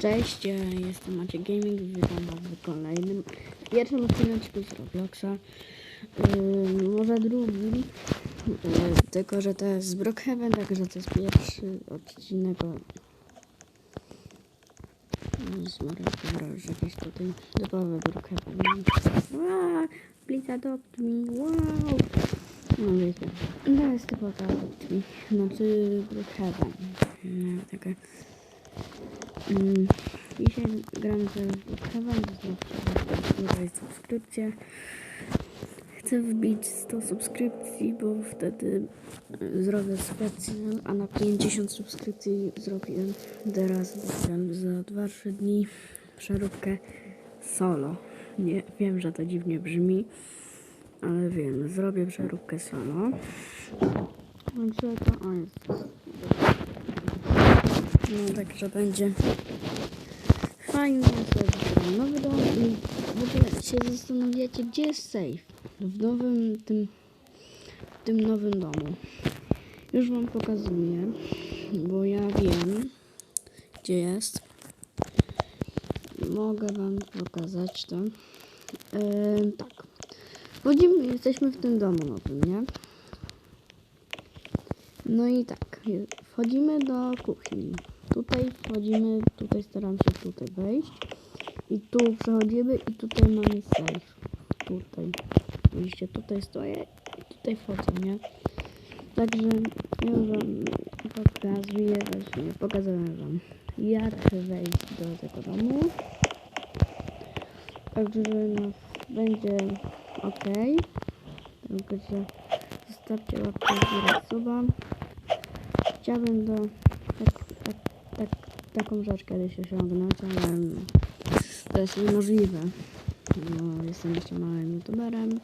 Cześć, jestem Maciek Gaming, witam was w kolejnym, pierwszym z Robloxa. Yy, może drugim, yy, tylko że to jest z Brookhaven, także to jest pierwszy odcinek o... Jezus Maria, dobra, już jakieś tutaj typowe Brookhaven. Wow, please adopt me, wow! No wiecie, to jest typowe adopt me, znaczy Brookhaven. No, takie... Mm, Dzisiaj gramy sobie w Brookhaven, zostawcie subskrypcję. Chcę wbić 100 subskrypcji, bo wtedy y, zrobię specjal, a na 50 subskrypcji zrobiłem teraz za 2-3 dni przeróbkę solo. Nie, wiem, że to dziwnie brzmi, ale wiem, zrobię przeróbkę solo. Także to jest. No także będzie fajnie sobie nowy dom i w ogóle się zastanawiacie, gdzie jest safe w nowym tym, w tym nowym domu. Już wam pokazuję, bo ja wiem, gdzie jest. Mogę wam pokazać to. Tak. Wchodzimy, jesteśmy w tym domu nowym, nie? No i tak, wchodzimy do kuchni. Tutaj wchodzimy, tutaj staram się tutaj wejść. I tu przechodzimy i tutaj mamy safe. Tutaj. Widzicie, tutaj stoję i tutaj wchodzę, nie? Także ja wam pokazuję właśnie, pokazałem wam jak wejść do tego domu. Także no, będzie ok. Także zostawcie łapkę górę suba. Chciałbym do taką rzecz kiedyś osiągnąć, ale to jest niemożliwe. No, jestem jeszcze małym youtuberem.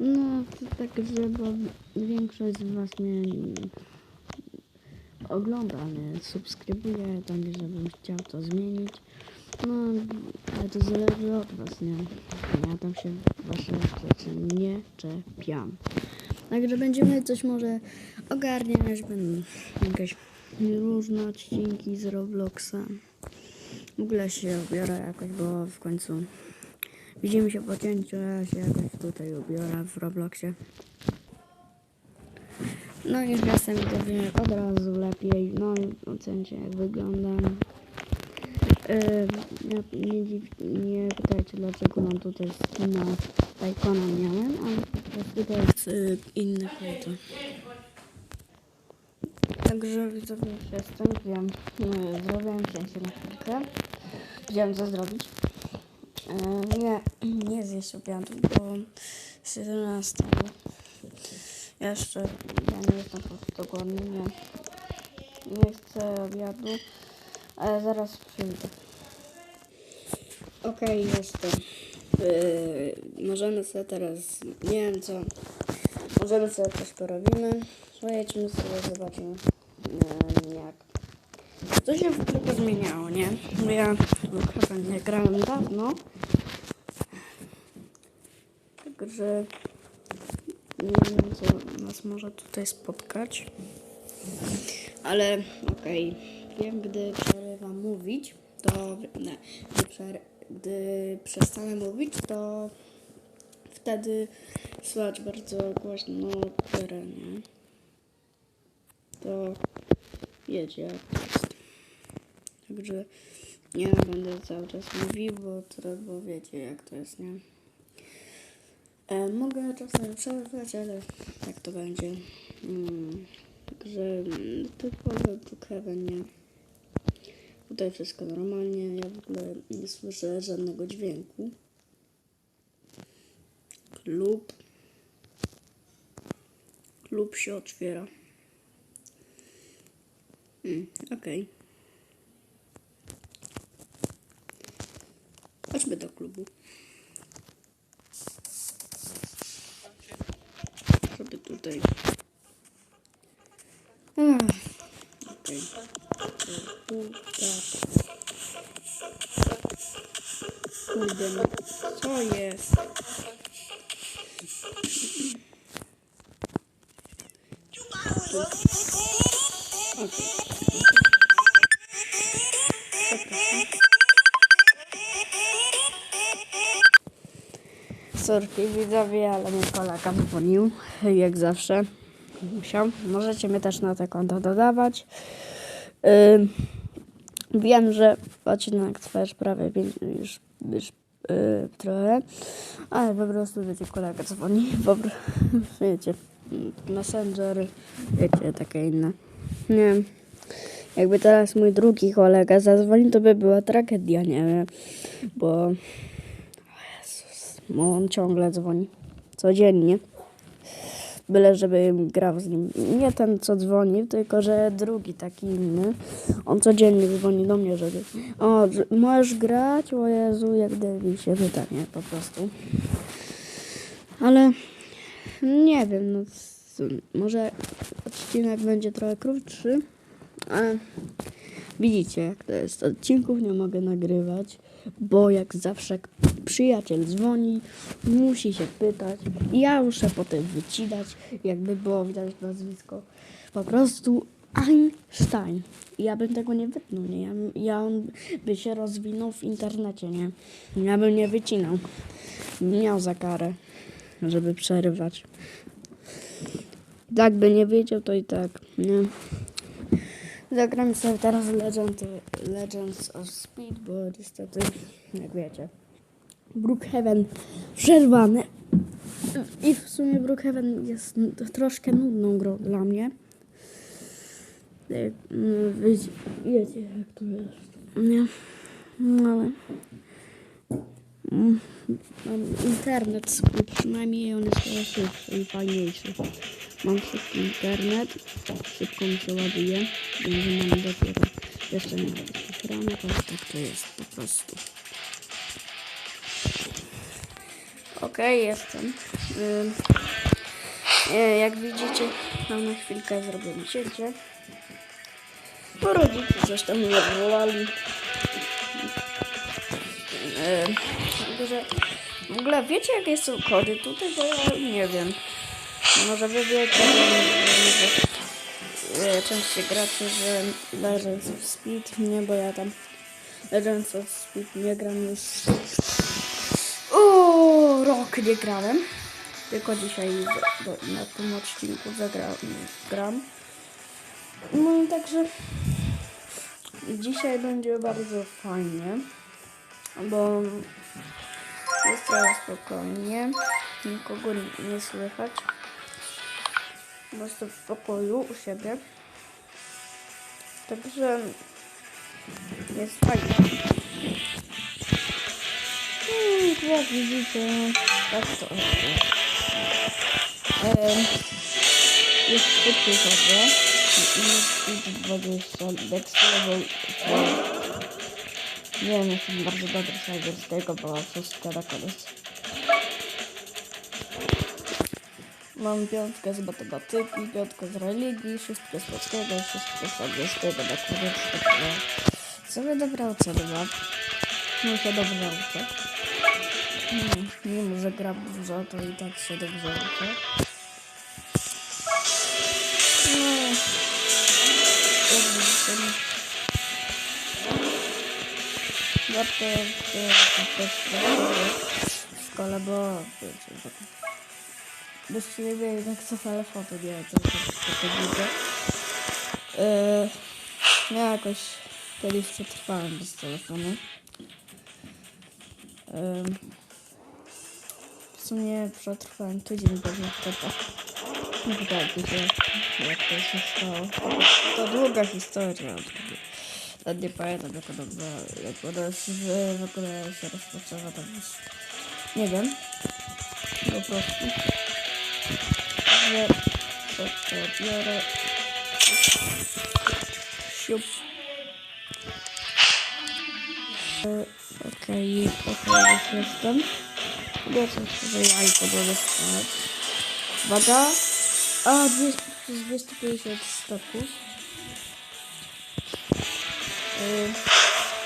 No, to tak, że bo większość z was mnie ogląda, nie subskrybuje, tam żebym chciał to zmienić. No, ale to zależy od was, nie? Ja tam się wasze rzeczy nie czepiam. Także będziemy coś może ogarniać, będą jakieś różne odcinki z Robloxa. W ogóle się ubiorę jakoś, bo w końcu widzimy się po cięciu, ja się jakoś tutaj ubiorę w Robloxie. No i czasem widzę od razu lepiej, no i ocencie jak wyglądam. Yy, nie, dziw, nie pytajcie dlaczego mam tutaj skina Tajkona miałem, ale po prostu to jest yy, inne konto. Także widzowie już jestem, wiem, zrobiłem cięcie na chwilkę. Wiedziałem co zrobić. Yy, nie, nie zjeść obiadu, bo 17. Jeszcze ja nie jestem po prostu głodny, nie. Nie chcę obiadu, ale zaraz przyjdę. Okej, jestem. Yy, możemy sobie teraz, nie wiem co, możemy sobie coś porobimy. Pojedźmy sobie, zobaczymy jak. Co się w ogóle zmieniało, nie? Bo ja chyba nie grałem dawno. Także nie wiem co nas może tutaj spotkać. Ale okej, wiem, gdy przerywam mówić, to nie, gdy, przer, gdy przestanę mówić, to wtedy słychać bardzo głośno grę, nie? To to jest. Także nie będę cały czas mówił, bo, bo wiecie jak to jest, nie? E, mogę czasem przerywać, ale tak to będzie. Mm, mm, typowe Brookhaven, nie? Tutaj wszystko normalnie, ja w ogóle nie słyszę żadnego dźwięku. Klub. Klub się otwiera. Mm, Okej. Chodźmy do klubu. Żeby tutaj. Ach, Okej. Tak. Kurde, no co jest? Sorki widzowie, ale mnie kolega dzwonił, jak zawsze. Musiał. Możecie mnie też na te konto dodawać. Ym, wiem, że odcinek trwa prawie pięć, już, już yy, trochę, ale po prostu wiecie, kolega dzwoni, po, pro- wiecie, messenger, wiecie, takie inne. Nie. Jakby teraz mój drugi kolega zadzwonił, to by była tragedia, nie wiem, bo Jezus, bo on ciągle dzwoni, codziennie. Byle żeby grał z nim. Nie ten, co dzwoni, tylko że drugi, taki inny. On codziennie dzwoni do mnie, żeby o, że możesz grać? O Jezu, jak Devi się pyta, nie, po prostu. Ale nie wiem, no może odcinek będzie trochę krótszy, widzicie jak to jest. Odcinków nie mogę nagrywać, bo jak zawsze przyjaciel dzwoni, musi się pytać i ja muszę potem wycinać, jakby było widać nazwisko. Po prostu Einstein. Ja bym tego nie wytnął, nie? Ja, ja on by się rozwinął w internecie, nie? Ja bym nie wycinał. Miał za karę, żeby przerywać. Tak by nie wiedział, to i tak, nie? Zagram sobie teraz Legend, Legends of Speed, bo niestety, jak wiecie, Brookhaven przerwane. I w sumie Brookhaven jest troszkę nudną grą dla mnie. Mm, wiecie jak to jest. Nie? No ale... Mam internet przynajmniej on jest trochę szybszy i fajniejszy. Mam szybki internet, szybko mi się ładuje, więc mam dopiero jeszcze nie ramek, ale tak to jest po prostu. Okej, jestem. Ym, e, jak widzicie, mam na chwilkę zrobione cięcie. Bo rodzice coś tam mnie odwołali. E, tylko, że w ogóle wiecie jakie są kody tutaj, bo ja nie wiem. Może wy wiecie, że e, częściej gracie, że Legends of Speed, nie, bo ja tam Legends of Speed nie gram już o, rok nie grałem. Tylko dzisiaj do, do, na tym odcinku zagrałem, gram. No i także dzisiaj będzie bardzo fajnie, bo jest trochę spokojnie, nikogo nie, słychać. Po prostu w pokoju u siebie. Także jest fajnie. Hmm, jak widzicie, tak to jest. Szybciej chodzę. Jest 20, dex level 12. Nie wiem, jestem bardzo dobry z angielskiego, bo wszystko na koniec. Mam piątkę z matematyki, piątkę z religii, szóstkę z polskiego, szóstkę z angielskiego na koniec. Sobie dobre oceny mam. Się dobrze uczę. Hmm, mimo, że gram dużo, to i tak się dobrze uczę. Warto w szkole, bo wiecie, że byście nie mieli tak co telefonu, nie wiem, to tak to widzę. Yy, ja jakoś kiedyś przetrwałem bez telefonu. Ym, w sumie przetrwałem tydzień bez laptopa. Pytajcie się, jak to się stało. To długa historia. Nawet nie pamiętam, jak ona była, jak ona się, w ogóle się rozpoczęła, tak już nie wiem. Po prostu. Że to, biorę. Siup. E, Okej, okej, już jestem. Wiecie, że jajko będę spać. Uwaga. A, 200, 250 stopów. Yy,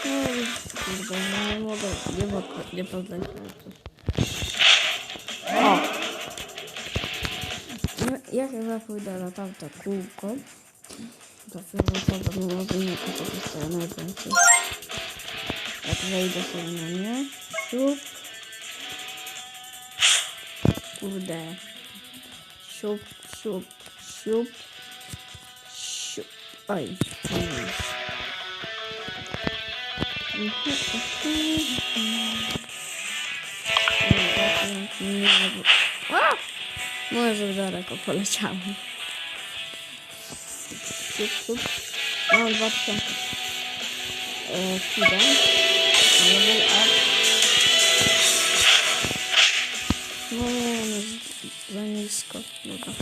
no, kurde, no nie mogę, nie mogę, nie poznać O! No, ja chyba pójdę na tamte kółko. To chyba to może nie to jest najwięcej. Jak wejdę sobie na nie. Siup. Kurde. Siup, Może daleko poleciałem. Mam dwa tysiące. Chwilę. Level. No nie, no z- za nisko. Dobra.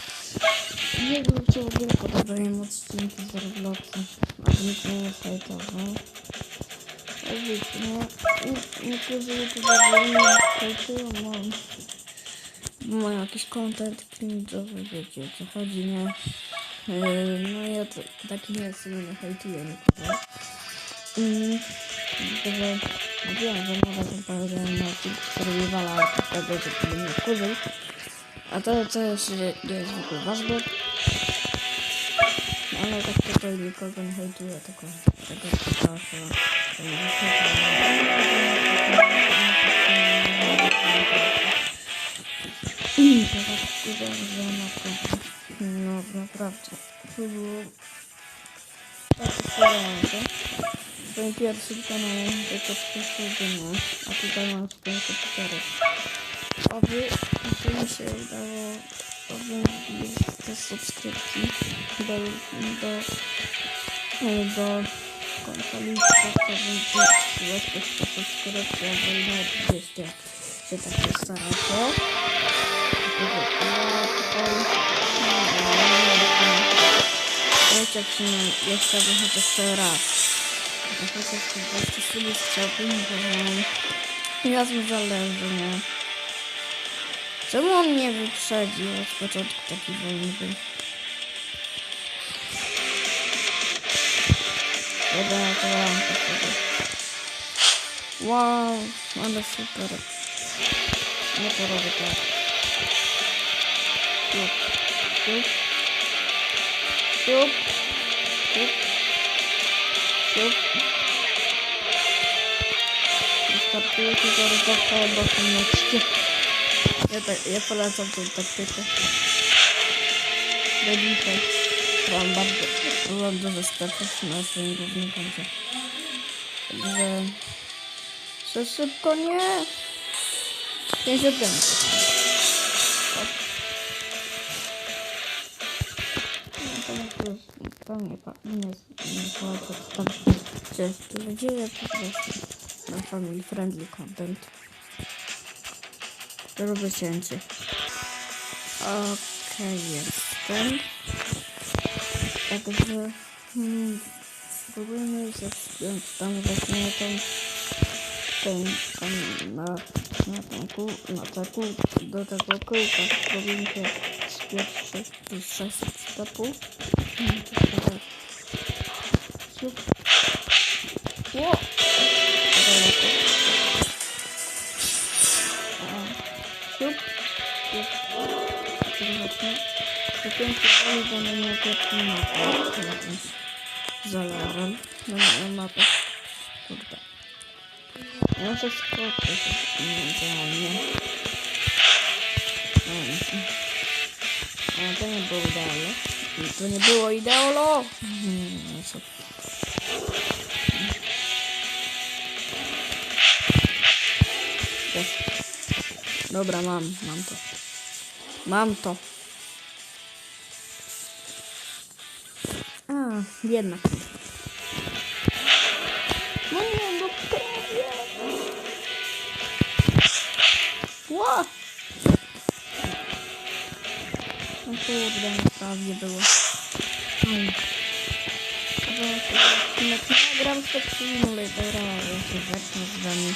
Nie wiem, czy w ogóle podobają odcinki z Robloxa. A nikt nie jest hejtował. Ale wiecie, no, nie- niektórzy youtuberzy hejtują, mam. Mają jakiś content cringe'owy, wiecie o co chodzi, nie? Yy, No ja to, taki nie jestem, nie hejtuję nikogo. Tylko, że wiem, że może to powiedziałem na ale to wtedy, że to mnie wkurzył. A to, co jeszcze nie jest w ogóle ważne. Ale tak tylko nikogo nie hejtuję, tylko tego tylko że to nie wyświetla. To tak no naprawdę, to było tak wkurzające. Swoim pierwszym kanałem tylko 3 godziny, a tutaj mam 504. Oby, oby mi się udało, oby te subskrypcji do, do, e, do końca lipca, to będzie lekkość po subskrypcji, albo nawet 200 się tak postaracie. Jeszcze, jeszcze chociaż jeszcze raz. A chociaż po prostu sobie chciałbym, bo ja zależy, nie? Czemu on mnie wyprzedził od początku taki wolny był? Dobra, to ramkę sobie. Wow, ale super. Nie to robię tak. Siup, siup, siup, siup, siup. Wystartuje tylko rozgrzewka bokiem lecicie. Ja, tak, ja polecam tą Mam bardzo, mam dużo sklepów na swoim głównym koncie. Także... Za szybko nie! 55. No to to nie, polecam tam się dzieje po prostu. Na family friendly content. Lubię cięcie. Okej, jestem. Także hmm, spróbujmy się wspiąć tam właśnie tą, tą tam na, na, tą kół, na te kół, do tego kółka. Spróbujmy się Zapięcie woli, bo na mnie pierwszą mapę. Jakąś zalewam. Na moją mapę. Kurde. Ja muszę skoczyć. Ewentualnie. Ale to nie było idealne. To nie było ideolo! Hmm, no. Dobra, mam, mam to. Mam to. Ła! No kurde, no prawie było. Aj. Dobra, to- to- to- Gram w Simulatora, ja się zacznę z wami.